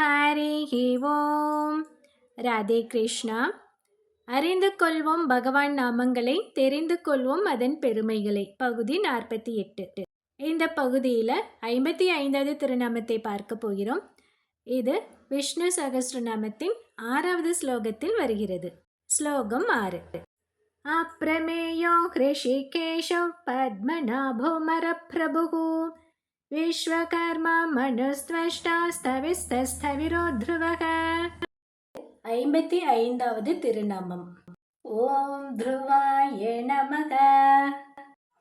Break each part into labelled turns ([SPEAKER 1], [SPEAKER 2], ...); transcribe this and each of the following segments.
[SPEAKER 1] ஹரி ஓம். ராதே கிருஷ்ணா. அறிந்து கொள்வோம் பகவான் நாமங்களை தெரிந்து கொள்வோம் அதன் பெருமைகளை. பகுதி நாற்பத்தி எட்டு. இந்த பகுதியில் ஐம்பத்தி ஐந்தாவது திருநாமத்தை பார்க்க போகிறோம். இது விஷ்ணு சகஸ்ரநாமத்தின் ஆறாவது ஸ்லோகத்தில் வருகிறது. ஸ்லோகம் ஆறு. அப்பிரமேயோ ஹிருஷிகேஷோ பத்மநாபோ மரப்பிரபு விஸ்வகர்மா மனுஸ்வஷ்டா ஸ்தவிஸ்தஸ்தவிரோ த்ருவக ஐம்பத்தி ஐந்தாவது திருநாமம் ஓம் த்ருவாய நமக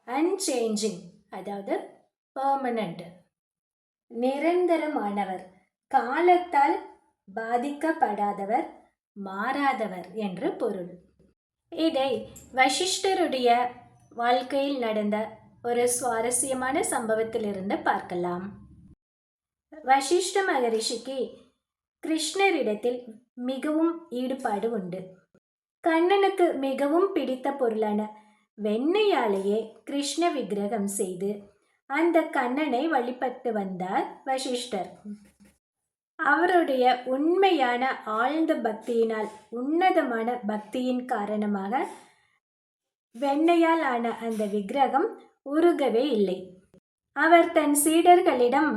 [SPEAKER 1] அன்சேஞ்சிங் அதாவது பர்மனண்ட் நிரந்தரமானவர் காலத்தால் பாதிக்கப்படாதவர் மாறாதவர் என்று பொருள். இதை வசிஷ்டருடைய வாழ்க்கையில் நடந்த ஒரு சுவாரஸ்யமான சம்பவத்திலிருந்து பார்க்கலாம். வசிஷ்ட மகரிஷிக்கு கிருஷ்ணரிடத்தில் மிகவும் ஈடுபாடு உண்டு. கண்ணனுக்கு மிகவும் பிடித்த பொருளான வெண்ணையாலேயே கிருஷ்ண விக்கிரகம் செய்து அந்த கண்ணனை வழிபட்டு வந்தார் வசிஷ்டர். அவருடைய உண்மையான ஆழ்ந்த பக்தியினால் உன்னதமான பக்தியின் காரணமாக வெண்ணையால் ஆன அந்த விக்கிரகம் உருகவே இல்லை. அவர் தன் சீடர்களிடம்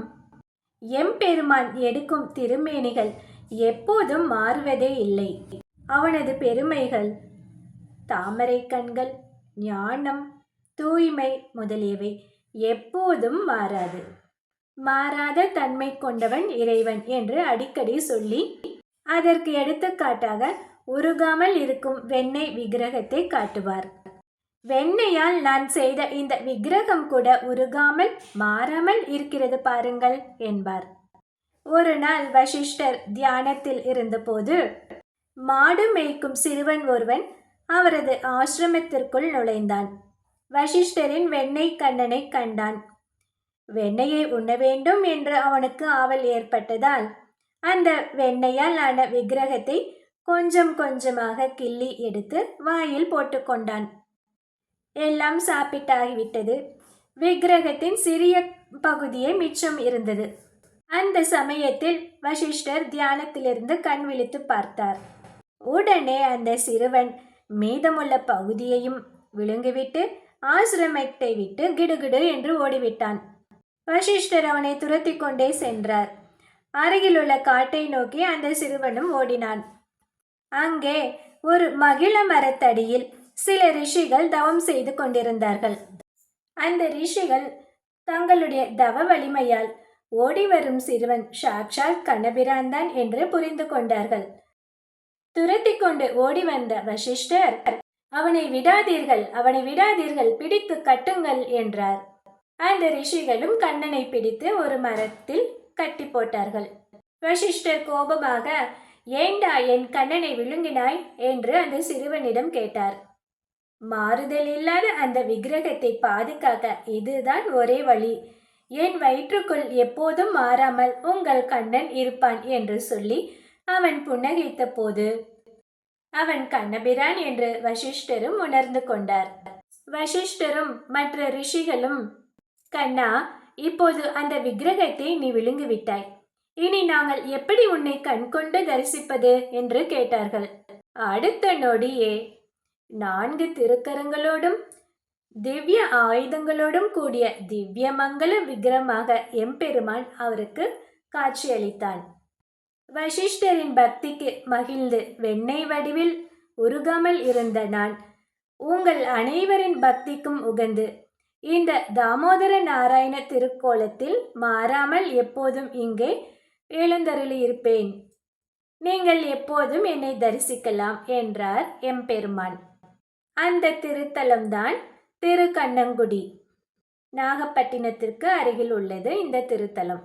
[SPEAKER 1] எம்பெருமான் எடுக்கும் திருமேனிகள் எப்போதும் மாறுவதே இல்லை. அவனது பெருமைகள் தாமரை கண்கள் ஞானம் தூய்மை முதலியவை எப்போதும் மாறாது. மாறாத தன்மை கொண்டவன் இறைவன் என்று அடிக்கடி சொல்லி அதற்கு எடுத்துக்காட்டாக உருகாமல் இருக்கும் வெண்ணெய் விக்கிரகத்தை காட்டுவார். வெண்ணையால் நான் செய்த இந்த விக்கிரகம் கூட உருகாமல் மாறாமல் இருக்கிறது பாருங்கள் என்பார். ஒரு நாள் வசிஷ்டர் தியானத்தில் இருந்தபோது மாடு மேய்க்கும் சிறுவன் ஒருவன் அவரது ஆசிரமத்திற்குள் நுழைந்தான். வசிஷ்டரின் வெண்ணெய் கண்ணனை கண்டான். வெண்ணெயை உண்ண வேண்டும் என்று அவனுக்கு ஆவல் ஏற்பட்டதால் அந்த வெண்ணெயால் ஆன விக்கிரகத்தை கொஞ்சம் கொஞ்சமாக கிள்ளி எடுத்து வாயில் போட்டுக்கொண்டான் எல்லாம் சாப்பிட்டாகிவிட்டது. விக்கிரகத்தின் சிறிய பகுதியே மிச்சம் இருந்தது. அந்த சமயத்தில் வசிஷ்டர் தியானத்திலிருந்து கண் விழித்து பார்த்தார். உடனே அந்த சிறுவன் மீதமுள்ள பகுதியையும் விழுங்கிவிட்டு ஆசிரமத்தை விட்டு கிடுகிடு என்று ஓடிவிட்டான். வசிஷ்டர் அவனை துரத்தி கொண்டே சென்றார். அருகிலுள்ள காட்டை நோக்கி அந்த சிறுவனும் ஓடினான். அங்கே ஒரு மகிழ மரத்தடியில் சில ரிஷிகள் தவம் செய்து கொண்டிருந்தார்கள். அந்த ரிஷிகள் தங்களுடைய தவ வலிமையால் ஓடி வரும் சிறுவன் சாக்ஷாத் கண்ணபிரான்தான் என்று புரிந்து கொண்டார்கள். துரத்தி கொண்டு ஓடி வந்த வசிஷ்டர் அவனை விடாதீர்கள் அவனை விடாதீர்கள் பிடித்து கட்டுங்கள் என்றார். அந்த ரிஷிகளும் கண்ணனை பிடித்து ஒரு மரத்தில் கட்டி போட்டார்கள். வசிஷ்டர் கோபமாக ஏண்டா என் கண்ணனை விழுங்கினாய்? என்று அந்த சிறுவனிடம் கேட்டார். மாறுதல் இல்லாத அந்த விக்கிரகத்தை பாதுகாக்க இதுதான் ஒரே வழி. என் வயிற்றுக்குள் எப்போதும் மாறாமல் உங்கள் கண்ணன் இருப்பான் என்று சொல்லி அவன் புன்னகைத்த போது அவன் கண்ணபிரான் என்று வசிஷ்டரும் உணர்ந்து கொண்டார். வசிஷ்டரும் மற்ற ரிஷிகளும் கண்ணா இப்போது அந்த விக்கிரகத்தை நீ விழுங்குவிட்டாய் இனி நாங்கள் எப்படி உன்னை கண்கொண்டு தரிசிப்பது? என்று கேட்டார்கள். அடுத்த நொடியே நான்கு திருக்கரங்களோடும் திவ்ய ஆயுதங்களோடும் கூடிய திவ்ய மங்கள விக்கிரமாக எம்பெருமான் அவருக்கு காட்சியளித்தான். வசிஷ்டரின் பக்திக்கு மகிழ்ந்து வெண்ணெய் வடிவில் உருகாமல் இருந்த நான் உங்கள் அனைவரின் பக்திக்கும் உகந்து இந்த தாமோதர நாராயண திருக்கோலத்தில் மாறாமல் எப்போதும் இங்கே எழுந்தருளியிருப்பேன். நீங்கள் எப்போதும் என்னை தரிசிக்கலாம் என்றார் எம்பெருமான். அந்த திருத்தலம்தான் திருக்கண்ணங்குடி. நாகப்பட்டினத்திற்கு அருகில் உள்ளது இந்த திருத்தலம்.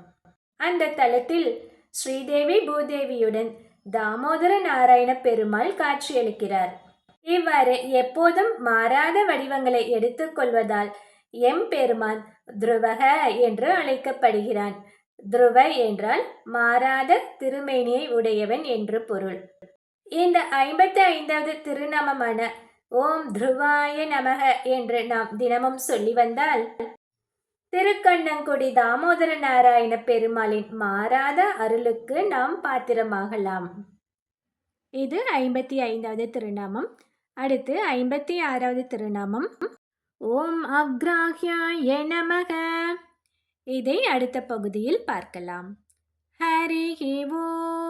[SPEAKER 1] அந்த தலத்தில் ஸ்ரீதேவி பூதேவியுடன் தாமோதர நாராயண பெருமாள் காட்சியளிக்கிறார். இவ்வாறு எப்போதும் மாறாத வடிவங்களை எடுத்துக்கொள்வதால் எம் பெருமான் துருவக என்று அழைக்கப்படுகிறான். துருவ என்றால் மாறாத திருமேனியை உடையவன் என்று பொருள். இந்த ஐம்பத்தி ஐந்தாவது திருநாமமான ஓம் துருவாய நமக என்று நாம் தினமும் சொல்லி வந்தால் திருக்கண்ணங்குடி தாமோதர நாராயண பெருமாளின் மாறாத அருளுக்கு நாம் பாத்திரமாகலாம். இது ஐம்பத்தி ஐந்தாவது திருநாமம். அடுத்து ஐம்பத்தி ஆறாவது திருநாமம். ஓம் அக்ராஹ்யாய நமக. இதை அடுத்த பகுதியில் பார்க்கலாம். ஹரி ஓம்.